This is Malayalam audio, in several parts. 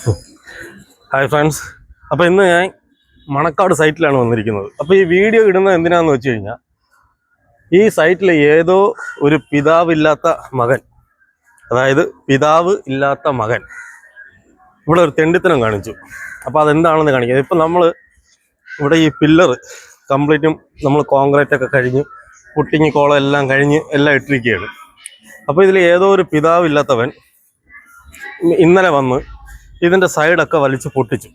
ഹായ് ഫ്രണ്ട്സ് അപ്പോൾ ഇന്ന് ഞാൻ മണക്കാട് സൈറ്റിലാണ് വന്നിരിക്കുന്നത്. അപ്പോൾ ഈ വീഡിയോ ഇടുന്നത് എന്തിനാന്ന് വെച്ച് കഴിഞ്ഞാൽ ഈ സൈറ്റിലെ ഏതോ ഒരു പിതാവില്ലാത്ത മകൻ. അതായത് പിതാവ് ഇല്ലാത്ത മകൻ ഇവിടെ ഒരു തെണ്ടിത്തനം കാണിച്ചു. അപ്പോൾ അതെന്താണെന്ന് കാണിക്കുന്നത് ഇപ്പം നമ്മൾ ഇവിടെ ഈ പില്ലർ കംപ്ലീറ്റും നമ്മൾ കോൺക്രീറ്റ് ഒക്കെ കഴിഞ്ഞ് പുട്ടിങ് കോളം എല്ലാം കഴിഞ്ഞ് എല്ലാം ഇട്ടിരിക്കുകയാണ്. അപ്പോൾ ഇതിൽ ഏതോ ഒരു പിതാവില്ലാത്തവൻ ഇന്നലെ വന്ന് ഇതിന്റെ സൈഡൊക്കെ വലിച്ച് പൊട്ടിച്ചു.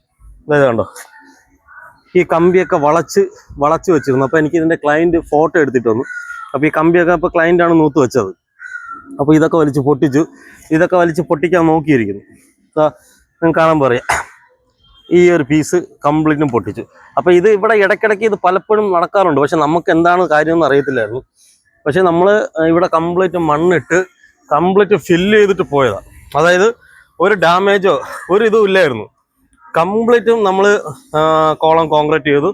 അതായത് കണ്ടോ? ഈ കമ്പിയൊക്കെ വളച്ച് വളച്ച് വെച്ചിരുന്നു. അപ്പോൾ എനിക്ക് ഇതിന്റെ ക്ലയന്റ് ഫോട്ടോ എടുത്തിട്ട് വന്നു. അപ്പോൾ ഈ കമ്പിയൊക്കെ അപ്പോൾ ക്ലയന്റാണ് നൂത്ത് വെച്ചത്. അപ്പോൾ ഇതൊക്കെ വലിച്ച് പൊട്ടിച്ചു. ഇതൊക്കെ വലിച്ച് പൊട്ടിക്കാൻ നോക്കിയിരിക്കുന്നു. നിങ്ങൾക്ക് കാണാൻ പറയാം. ഈ ഒരു പീസ് കംപ്ലീറ്റും പൊട്ടിച്ചു. അപ്പോൾ ഇത് ഇവിടെ ഇടയ്ക്കിടയ്ക്ക് ഇത് പലപ്പോഴും നടക്കാറുണ്ട്. പക്ഷെ നമുക്ക് എന്താണ് കാര്യമെന്ന് അറിയത്തില്ലായിരുന്നു. പക്ഷെ നമ്മൾ ഇവിടെ കംപ്ലീറ്റ് മണ്ണിട്ട് കംപ്ലീറ്റ് ഫില്ല് ചെയ്തിട്ട് പോയതാണ് അതായത് ഒരു ഡാമേജോ ഒരു ഇതും ഇല്ലായിരുന്നു. കംപ്ലീറ്റും നമ്മൾ കോളം കോൺക്രീറ്റ് ചെയ്തു.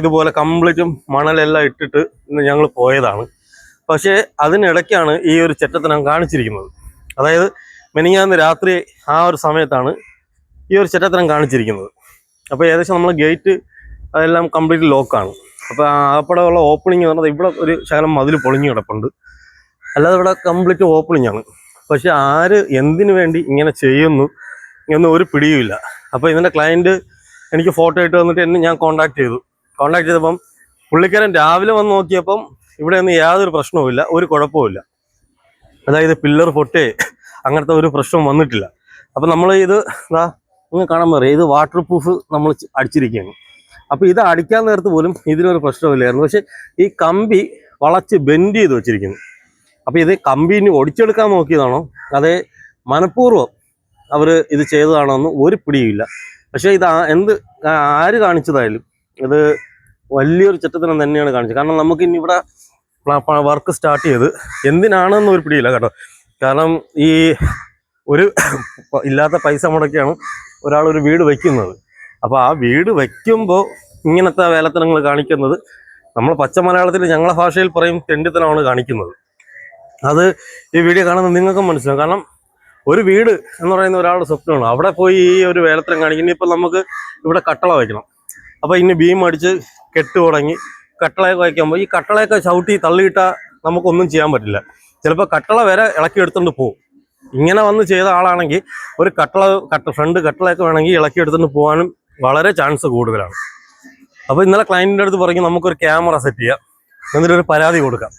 ഇതുപോലെ കംപ്ലീറ്റും മണലെല്ലാം ഇട്ടിട്ട് ഞങ്ങൾ പോയതാണ്. പക്ഷേ അതിനിടയ്ക്കാണ് ഈ ഒരു ചെറ്റത്തനം കാണിച്ചിരിക്കുന്നത്. അതായത് മെനിങ്ങാന്ന് രാത്രി ആ ഒരു സമയത്താണ് ഈ ഒരു ചെറ്റത്തനം കാണിച്ചിരിക്കുന്നത്. അപ്പോൾ ഏകദേശം നമ്മൾ ഗേറ്റ് അതെല്ലാം കംപ്ലീറ്റ് ലോക്കാണ് അപ്പോൾ അവിടെ ഉള്ള ഓപ്പണിംഗ് എന്ന് പറഞ്ഞാൽ ഇവിടെ ഒരു ശകലം മതിൽ പൊളിഞ്ഞു കിടപ്പുണ്ട്. അല്ലാതെ ഇവിടെ കംപ്ലീറ്റ് ഓപ്പണിംഗ് ആണ്. പക്ഷെ ആര് എന്തിനു വേണ്ടി ഇങ്ങനെ ചെയ്യുന്നു എന്ന് ഒരു പിടിയുമില്ല. അപ്പോൾ ഇതിന്റെ ക്ലയന്റ് എനിക്ക് ഫോട്ടോ ഇട്ട് വന്നിട്ട് എന്നെ ഞാൻ കോൺടാക്ട് ചെയ്തു. കോൺടാക്ട് ചെയ്തപ്പം പുള്ളിക്കാരൻ രാവിലെ വന്ന് നോക്കിയപ്പം ഇവിടെ ഒന്നും യാതൊരു പ്രശ്നവുമില്ല ഒരു കുഴപ്പമില്ല അതായത് പില്ലർ പൊട്ടേ അങ്ങനത്തെ ഒരു പ്രശ്നവും വന്നിട്ടില്ല. അപ്പം നമ്മൾ ഇത് ഇതാ നിങ്ങൾ കാണാൻ പറയാം ഇത് വാട്ടർ പ്രൂഫ് നമ്മൾ അടിച്ചിരിക്കുകയാണ്. അപ്പോൾ ഇത് അടിക്കാൻ നേരത്ത് പോലും ഇതിനൊരു പ്രശ്നമില്ലായിരുന്നു. പക്ഷേ ഈ കമ്പി വളച്ച് ബെൻഡ് ചെയ്ത് വെച്ചിരിക്കുന്നു. അപ്പോൾ ഇത് കമ്പനി ഒടിച്ചെടുക്കാൻ നോക്കിയതാണോ? അതേ മനഃപൂർവം അവർ ഇത് ചെയ്തതാണോ എന്ന് ഒരു പിടിയുമില്ല. പക്ഷേ ഇത് എന്ത് ആര് കാണിച്ചതായാലും ഇത് വലിയൊരു ചെറ്റത്തനം തന്നെയാണ് കാണിച്ചത്. കാരണം നമുക്ക് ഇനി ഇവിടെ വർക്ക് സ്റ്റാർട്ട് ചെയ്ത് എന്തിനാണെന്ന് ഒരു പിടിയില്ല കേട്ടോ. കാരണം ഈ ഒരു ഇല്ലാത്ത പൈസ മുടക്കിയാണ് ഒരാൾ ഒരു വീട് വയ്ക്കുന്നത് അപ്പോൾ ആ വീട് വയ്ക്കുമ്പോൾ ഇങ്ങനത്തെ വേലത്തനങ്ങൾ കാണിക്കുന്നത് നമ്മൾ പച്ച മലയാളത്തിൽ ഞങ്ങളെ ഭാഷയിൽ പറയും തെണ്ടിത്തനമാണ് കാണിക്കുന്നത്. അത് ഈ വീഡിയോ കാണുന്ന നിങ്ങൾക്കും മനസ്സിലാവും. കാരണം ഒരു വീട് എന്ന് പറയുന്ന ഒരാളുടെ സ്വപ്നമാണ്. അവിടെ പോയി ഈ ഒരു വേലത്തരം കാണിക്കുന്നത് ഇപ്പം നമുക്ക് ഇവിടെ കട്ടള വയ്ക്കണം. അപ്പോൾ ഇനി ബീം അടിച്ച് കെട്ട് തുടങ്ങി കട്ടളയൊക്കെ വയ്ക്കുമ്പോൾ ഈ കട്ടളയൊക്കെ ചവിട്ടി തള്ളിയിട്ടാൽ നമുക്കൊന്നും ചെയ്യാൻ പറ്റില്ല. ചിലപ്പോൾ കട്ടള വരെ ഇളക്കി എടുത്തുകൊണ്ട് പോകും ഇങ്ങനെ വന്ന് ചെയ്ത ആളാണെങ്കിൽ ഒരു കട്ടള കട്ട ഫ്രണ്ട് കട്ടളയൊക്കെ വേണമെങ്കിൽ ഇളക്കി എടുത്തുകൊണ്ട് പോകാനും വളരെ ചാൻസ് കൂടുതലാണ്. അപ്പോൾ ഇന്നലെ ക്ലയന്റിന്റെ അടുത്ത് പറഞ്ഞു നമുക്കൊരു ക്യാമറ സെറ്റ് ചെയ്യാം. എന്നിട്ടൊരു പരാതി കൊടുക്കാം.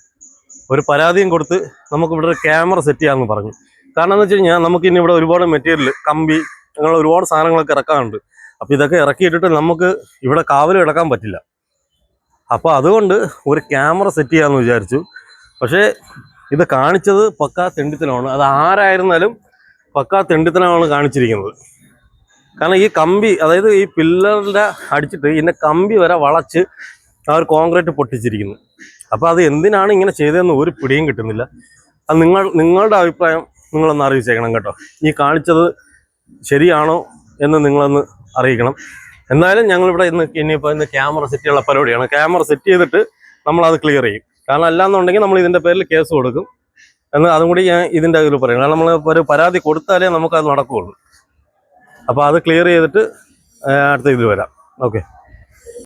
ഒരു പരാതിയും കൊടുത്ത് നമുക്ക് ഇവിടെ ഒരു ക്യാമറ സെറ്റ് ചെയ്യാമെന്ന് പറഞ്ഞു. കാരണം എന്ന് വെച്ച് കഴിഞ്ഞാൽ നമുക്ക് ഇനി ഇവിടെ ഒരുപാട് മെറ്റീരിയൽ കമ്പി അങ്ങനെ ഒരുപാട് സാധനങ്ങളൊക്കെ ഇറക്കാനുണ്ട്. അപ്പോൾ ഇതൊക്കെ ഇറക്കിയിട്ടിട്ട് നമുക്ക് ഇവിടെ കാവൽ ഇടക്കാൻ പറ്റില്ല. അപ്പോൾ അതുകൊണ്ട് ഒരു ക്യാമറ സെറ്റ് ചെയ്യാമെന്ന് വിചാരിച്ചു. പക്ഷേ ഇത് കാണിച്ചത് പക്കാ തെണ്ടിത്തനമാണ് അത് ആരായിരുന്നാലും പക്കാ തെണ്ടിത്തനമാണ് കാണിച്ചിരിക്കുന്നത്. കാരണം ഈ കമ്പി അതായത് ഈ പില്ലറിന്റെ അടിച്ചിട്ട് ഇതിന്റെ കമ്പി വരെ വളച്ച് ആ ഒരു കോൺക്രീറ്റ് പൊട്ടിച്ചിരിക്കുന്നു. അപ്പോൾ അത് എന്തിനാണ് ഇങ്ങനെ ചെയ്തതെന്ന് ഒരു പിടിയും കിട്ടുന്നില്ല. അത് നിങ്ങൾ നിങ്ങളുടെ അഭിപ്രായം നിങ്ങളൊന്ന് അറിയിച്ചേക്കണം കേട്ടോ. ഈ കാണിച്ചത് ശരിയാണോ എന്ന് നിങ്ങളൊന്ന് അറിയിക്കണം. എന്തായാലും ഞങ്ങളിവിടെ ഇന്ന് ഇനിയിപ്പോൾ ഇന്ന് ക്യാമറ സെറ്റ് ചെയ്യുള്ള പരിപാടിയാണ്. ക്യാമറ സെറ്റ് ചെയ്തിട്ട് നമ്മൾ അത് ക്ലിയർ ചെയ്യും. കാരണം അല്ലാന്നുണ്ടെങ്കിൽ നമ്മൾ ഇതിന്റെ പേരിൽ കേസ് കൊടുക്കും. എന്ന് അതും കൂടി ഞാൻ ഇതിന്റെ ഇതിൽ പറയും. കാരണം നമ്മൾ ഒരു പരാതി കൊടുത്താലേ നമുക്കത് നടക്കുകയുള്ളൂ. അപ്പോൾ അത് ക്ലിയർ ചെയ്തിട്ട് അടുത്ത ഇതിൽ വരാം. ഓക്കെ